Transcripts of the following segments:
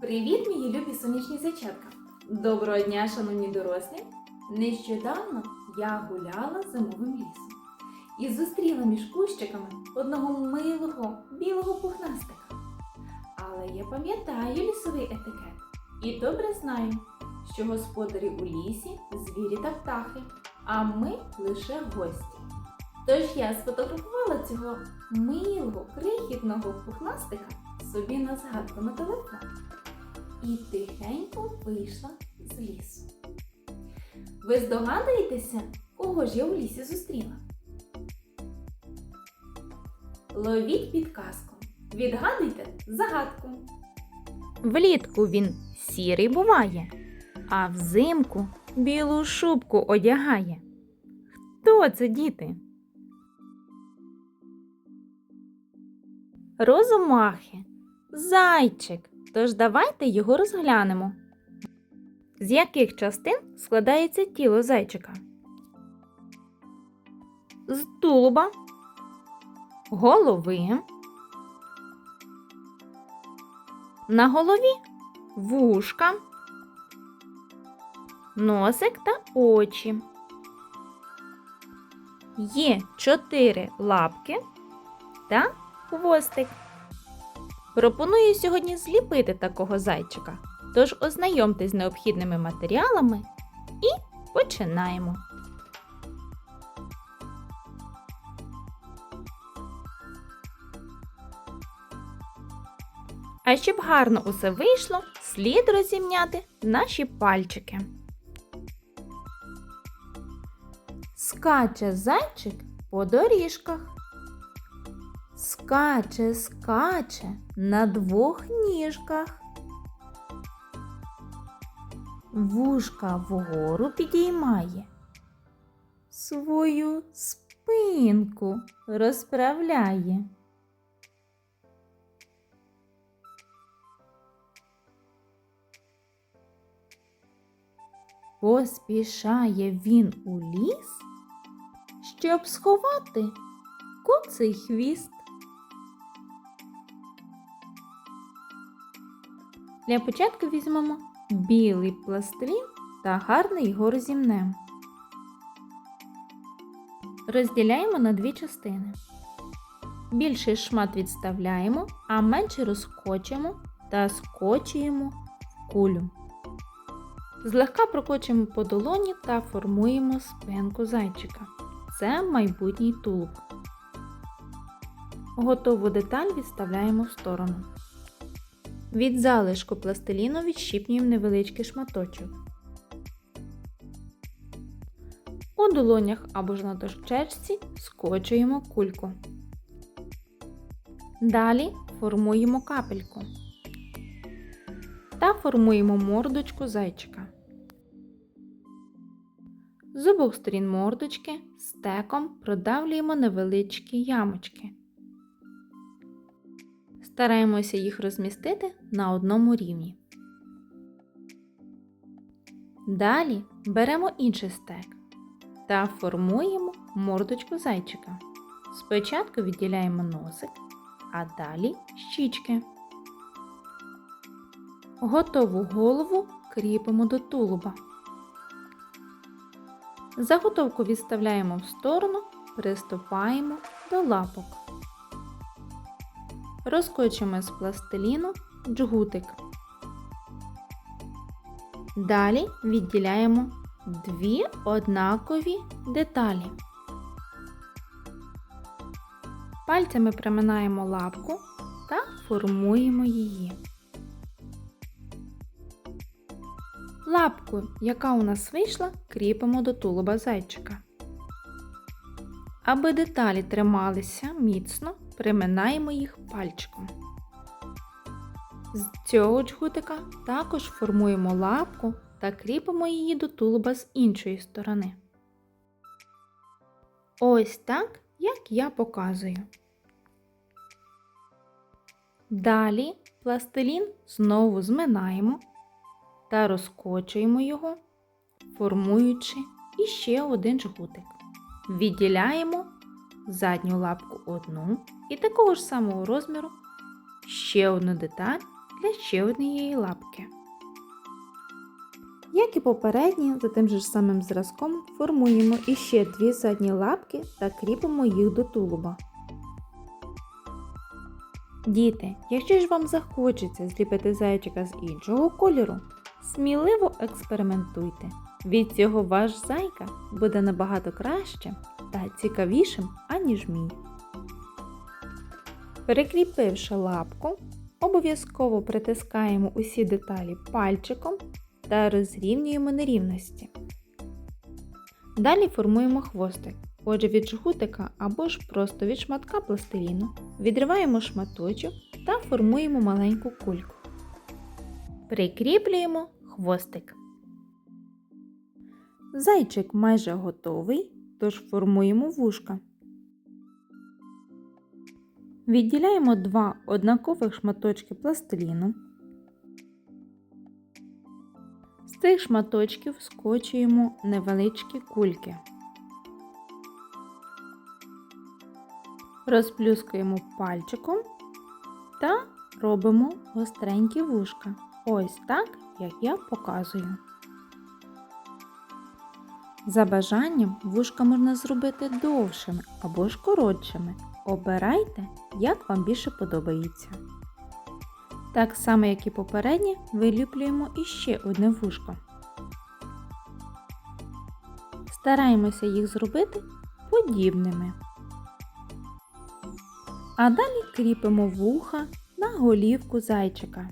Привіт, мої любі сонячні зайчатка! Доброго дня, шановні дорослі! Нещодавно я гуляла зимовим лісом і зустріла між кущиками одного милого білого пухнастика. Але я пам'ятаю лісовий етикет і добре знаю, що господарі у лісі звірі та птахи, а ми лише гості. Тож я сфотографувала цього милого, крихітного пухнастика собі на згадку на телефон і тихенько вийшла з лісу. Ви здогадуєтеся, кого ж я у лісі зустріла? Ловіть підказку. Відгадуйте загадку. Влітку він сірий буває, а взимку білу шубку одягає. Хто це, діти? Розумахи, зайчик. Тож давайте його розглянемо. З яких частин складається тіло зайчика? З тулуба, голови. На голові вушка, носик та очі. Є чотири лапки та хвостик. Пропоную сьогодні зліпити такого зайчика. Тож ознайомтесь з необхідними матеріалами і починаємо. А щоб гарно усе вийшло, слід розімняти наші пальчики. Скаче зайчик по доріжках. Скаче, скаче на двох ніжках. Вушка вгору підіймає. Свою спинку розправляє. Поспішає він у ліс, щоб сховати куций хвіст. Для початку візьмемо білий пластилін та гарно його розімнемо. Розділяємо на дві частини. Більший шмат відставляємо, а менший розкочуємо та скочуємо в кулю. Злегка прокочуємо по долоні та формуємо спинку зайчика. Це майбутній тулуб. Готову деталь відставляємо в сторону. Від залишку пластиліну відщіпнюємо невеличкий шматочок. У долонях або ж на дощечці скочуємо кульку. Далі формуємо капельку та формуємо мордочку зайчика. З обох сторін мордочки стеком продавлюємо невеличкі ямочки. Стараємося їх розмістити на одному рівні. Далі беремо інший стек та формуємо мордочку зайчика. Спочатку відділяємо носик, а далі щічки. Готову голову кріпимо до тулуба. Заготовку відставляємо в сторону, приступаємо до лапок. Розкочуємо з пластиліну джгутик. Далі відділяємо дві однакові деталі. Пальцями приминаємо лапку та формуємо її. Лапку, яка у нас вийшла, кріпимо до тулуба зайчика. Аби деталі трималися міцно, приминаємо їх пальчиком. З цього джгутика також формуємо лапку та кріпимо її до тулуба з іншої сторони. Ось так, як я показую. Далі пластилін знову зминаємо та розкочуємо його, формуючи іще один жгутик. Відділяємо задню лапку одну і такого ж самого розміру ще одну деталь для ще однієї лапки. Як і попередні, за тим же самим зразком формуємо іще дві задні лапки та кріпимо їх до тулуба. Діти, якщо ж вам захочеться зліпити зайчика з іншого кольору, сміливо експериментуйте. Від цього ваш зайка буде набагато кращим та цікавішим, аніж мій. Перекріпивши лапку, обов'язково притискаємо усі деталі пальчиком та розрівнюємо нерівності. Далі формуємо хвостик. Отже, від жгутика або ж просто від шматка пластиліну відриваємо шматочок та формуємо маленьку кульку. Прикріплюємо хвостик. Зайчик майже готовий, тож формуємо вушка. Відділяємо два однакових шматочки пластиліну. З цих шматочків скочуємо невеличкі кульки. Розплюскуємо пальчиком та робимо гостренькі вушка. Ось так, як я показую. За бажанням вушка можна зробити довшими або ж коротшими. Обирайте, як вам більше подобається. Так само, як і попереднє, виліплюємо іще одне вушко. Стараємося їх зробити подібними. А далі кріпимо вуха на голівку зайчика.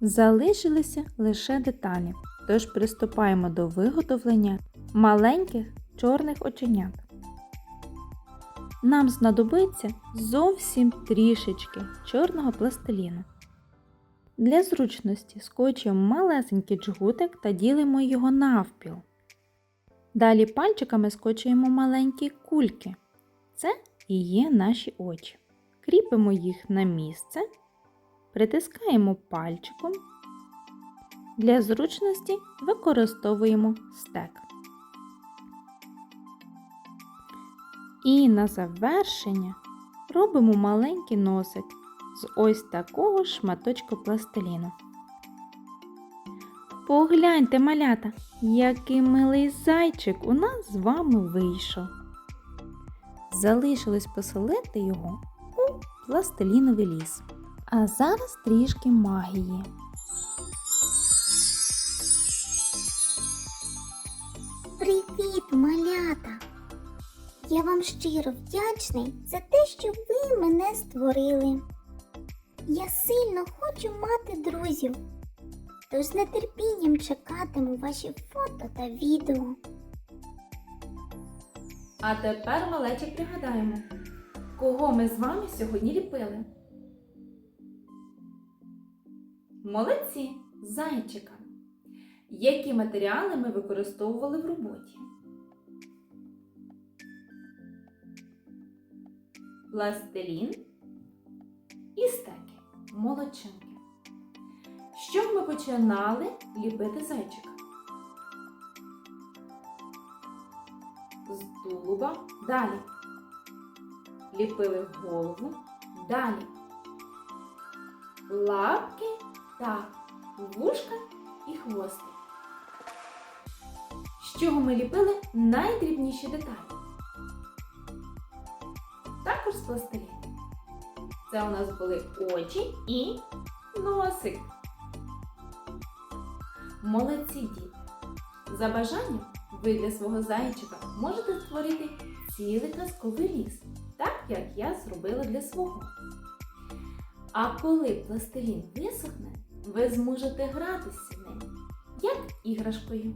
Залишилися лише деталі, тож приступаємо до виготовлення маленьких чорних оченят. Нам знадобиться зовсім трішечки чорного пластиліну. Для зручності скочуємо малесенький джгутик та ділимо його навпіл. Далі пальчиками скочуємо маленькі кульки. Це і є наші очі. Кріпимо їх на місце, притискаємо пальчиком. Для зручності використовуємо стек. І на завершення робимо маленький носик з ось такого шматочку пластиліну. Погляньте, малята, який милий зайчик у нас з вами вийшов. Залишилось поселити його у пластиліновий ліс. А зараз трішки магії. Привіт, малята! Я вам щиро вдячний за те, що ви мене створили. Я сильно хочу мати друзів, тож з нетерпінням чекатиму ваші фото та відео. А тепер, малечі, пригадаємо, кого ми з вами сьогодні ліпили. Молодці, зайчика. Які матеріали ми використовували в роботі? Пластилін і стеки, молодчинки. Чого ми починали ліпити зайчика? З тулуба. Далі. Ліпили голову. Далі. Лапки та вушка і хвостик. З чого ми ліпили найдрібніші деталі? Пластиліну. Це у нас були очі і носик. Молодці діти! За бажанням ви для свого зайчика можете створити цілий казковий ліс, так як я зробила для свого. А коли пластилін висохне, ви зможете гратися ним, як іграшкою.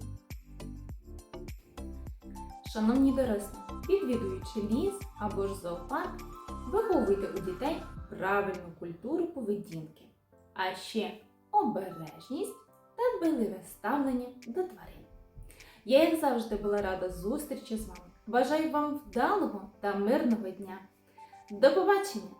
Шановні дорослі, відвідуючи ліс або ж зоопарк, виховуйте у дітей правильну культуру поведінки, а ще обережність та дбайливе ставлення до тварин. Я, як завжди, була рада зустрічі з вами. Бажаю вам вдалого та мирного дня. До побачення!